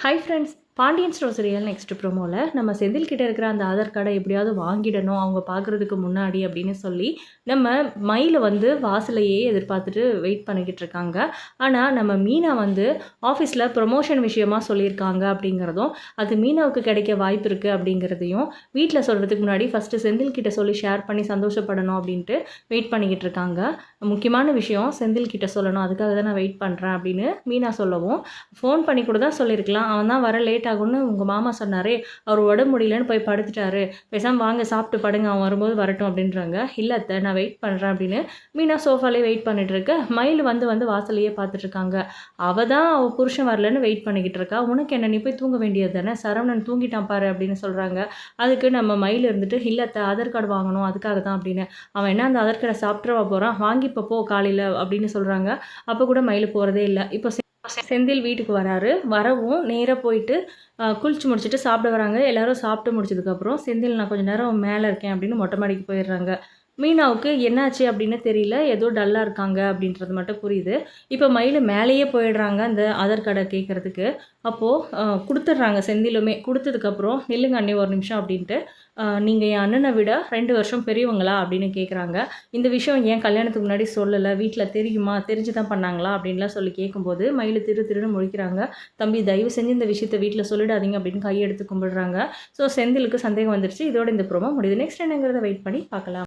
Hi friends Pandian store serial next ப்ரோமோவில் நம்ம செந்தில் கிட்ட இருக்கிற அந்த ஆதார் கார்டை எப்படியாவது வாங்கிடணும் அவங்க பார்க்குறதுக்கு முன்னாடி அப்படின்னு சொல்லி நம்ம மயில் வந்து வாசலையே எதிர்பார்த்துட்டு வெயிட் பண்ணிக்கிட்டு இருக்காங்க. ஆனால் நம்ம மீனா வந்து ஆஃபீஸில் ப்ரொமோஷன் விஷயமா சொல்லியிருக்காங்க அப்படிங்கிறதும் அது மீனாவுக்கு கிடைக்க வாய்ப்பு இருக்குது அப்படிங்கிறதையும் வீட்டில் சொல்கிறதுக்கு முன்னாடி ஃபஸ்ட்டு செந்தில் கிட்ட சொல்லி ஷேர் பண்ணி சந்தோஷப்படணும் அப்படின்ட்டு வெயிட் பண்ணிக்கிட்டு இருக்காங்க. முக்கியமான விஷயம் செந்தில் கிட்ட சொல்லணும் அதுக்காக தான் நான் வெயிட் பண்ணுறேன் அப்படின்னு மீனா சொல்லவும். ஃபோன் பண்ணி கூட தான் சொல்லியிருக்கலாம். அவன் தான் வர லேட் ஆகும்னு உங்கள் மாமா சொன்னாரே. அவர் உடம்பு முடியலன்னு போய் படுத்துட்டாரு. பேசாமல் வாங்க சாப்பிட்டு படுங்க அவன் வரும்போது வரட்டும் அப்படின்றாங்க. இல்லை அத்தை நான் வெயிட் பண்ணுறேன் அப்படின்னு மீனா சோஃபாலே வெயிட் பண்ணிட்டு இருக்க. மயில் வந்து வந்து வாசலையே பார்த்துட்டு இருக்காங்க. அவள் தான் அவள் புருஷன் வரலன்னு வெயிட் பண்ணிக்கிட்டு இருக்கா. உனக்கு என்ன நீ போய் தூங்க வேண்டியது தானே? சரவணன் தூங்கிட்டான் பாரு அப்படின்னு சொல்கிறாங்க அதுக்கு நம்ம மயில் இருந்துட்டு இல்லை அத்தை ஆதார் கார்டு வாங்கணும் அதுக்காக தான் அப்படின்னு. அவன் என்ன அந்த ஆதார் கார்டை சாப்பிட்றவா போகிறான் வாங்கி இப்போ போ காலையில் அப்படின்னு சொல்கிறாங்க அப்போ கூட மயில் போகிறதே இல்லை. இப்போ செந்தில் வீட்டுக்கு வராரு. வரவும் நேராக போயிட்டு குளிச்சு முடிச்சுட்டு சாப்பிட வராங்க. எல்லாரும் சாப்பிட்டு முடிச்சதுக்கப்புறம் செந்தில் நான் கொஞ்சம் நேரம் மேலே இருக்கேன் அப்படின்னு மொட்டை மாடிக்கு போயிடுறாங்க. மீனாவுக்கு என்னாச்சு அப்படின்னு தெரியல. ஏதோ டல்லாக இருக்காங்க அப்படின்றது மட்டும் புரியுது. இப்போ மயில் மேலேயே போயிடுறாங்க அந்த ஆதார் கார்டை கேட்குறதுக்கு அப்போது கொடுத்துட்றாங்க செந்திலுமே. கொடுத்ததுக்கப்புறம் நில்லுங்க அண்ணே ஒரு நிமிஷம் அப்படின்ட்டு. நீங்கள் என் அண்ணனை விட ரெண்டு வருஷம் பெரியவங்களா? அப்படின்னு கேட்குறாங்க இந்த விஷயம் ஏன் கல்யாணத்துக்கு முன்னாடி சொல்லலை. வீட்டில் தெரியுமா? தெரிஞ்சு தான் பண்ணாங்களா? அப்படின்லாம் சொல்லி கேட்கும்போது மயில் திரு திருன்னு முழிக்கிறாங்க. தம்பி தயவு செஞ்சு இந்த விஷயத்த வீட்டில் சொல்லிடாதீங்க அப்படின்னு கையெடுத்து கும்பிடுறாங்க. ஸோ செந்திலுக்கு சந்தேகம் வந்துருச்சு. இதோட இந்த ப்ரோமோ முடியுது. நெக்ஸ்ட் என்னங்கிறத வெயிட் பண்ணி பார்க்கலாம்.